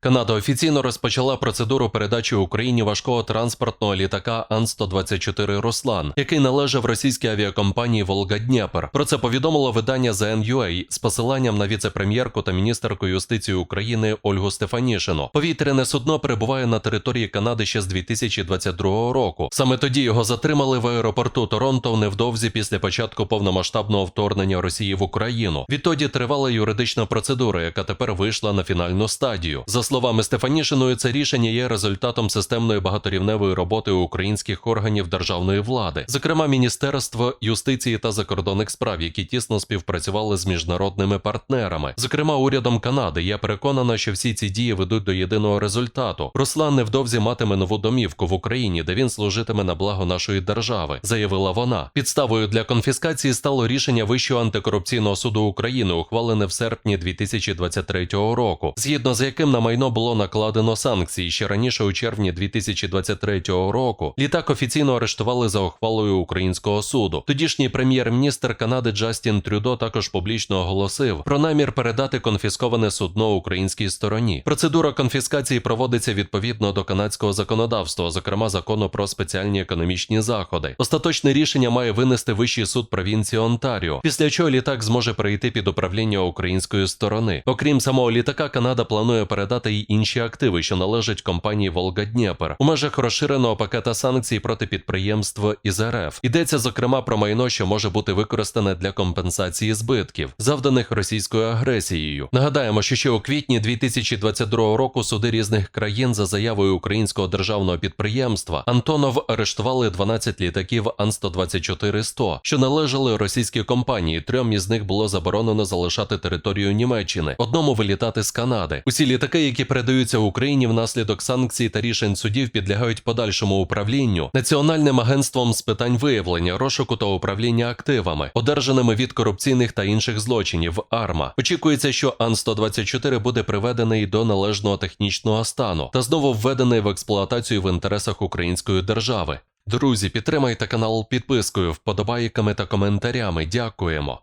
Канада офіційно розпочала процедуру передачі Україні важкого транспортного літака Ан-124 Руслан, який належав російській авіакомпанії Волга Дніпр. Про це повідомило видання ZNUA з посиланням на віце-прем'єрку та міністерку юстиції України Ольгу Стефанішину. Повітряне судно перебуває на території Канади ще з 2022 року. Саме тоді його затримали в аеропорту Торонто невдовзі після початку повномасштабного вторгнення Росії в Україну. Відтоді тривала юридична процедура, яка тепер вийшла на фінальну стадію. За словами Стефанішиної, це рішення є результатом системної багаторівневої роботи українських органів державної влади, зокрема Міністерство юстиції та закордонних справ, які тісно співпрацювали з міжнародними партнерами, зокрема урядом Канади. Я переконана, що всі ці дії ведуть до єдиного результату. Руслан невдовзі матиме нову домівку в Україні, де він служитиме на благо нашої держави, заявила вона. Підставою для конфіскації стало рішення Вищого антикорупційного суду України, ухвалене в серпні 2023 року, згідно з яким на майно було накладено санкції. Ще раніше, у червні 2023 року, літак офіційно арештували за ухвалою українського суду. Тодішній прем'єр-міністр Канади Джастін Трюдо також публічно оголосив про намір передати конфісковане судно українській стороні. Процедура конфіскації проводиться відповідно до канадського законодавства, зокрема закону про спеціальні економічні заходи. Остаточне рішення має винести Вищий суд провінції Онтаріо, після чого літак зможе перейти під управління української сторони. Окрім самого літака, Канада планує передати й інші активи, що належать компанії Волга Дніпр у межах розширеного пакета санкцій проти підприємств із РФ. Йдеться зокрема про майно, що може бути використане для компенсації збитків, завданих російською агресією. Нагадаємо, що ще у квітні 2022 року суди різних країн за заявою українського державного підприємства Антонов арештували 12 літаків Ан-124-100, що належали російській компанії. Трьом із них було заборонено залишати територію Німеччини, одному вилітати з Канади. Усі літаки, які передаються Україні внаслідок санкцій та рішень судів, підлягають подальшому управлінню Національним агентством з питань виявлення, розшуку та управління активами, одержаними від корупційних та інших злочинів. АРМА очікується, що Ан-124 буде приведений до належного технічного стану та знову введений в експлуатацію в інтересах української держави. Друзі, підтримайте канал підпискою, вподобайками та коментарями. Дякуємо.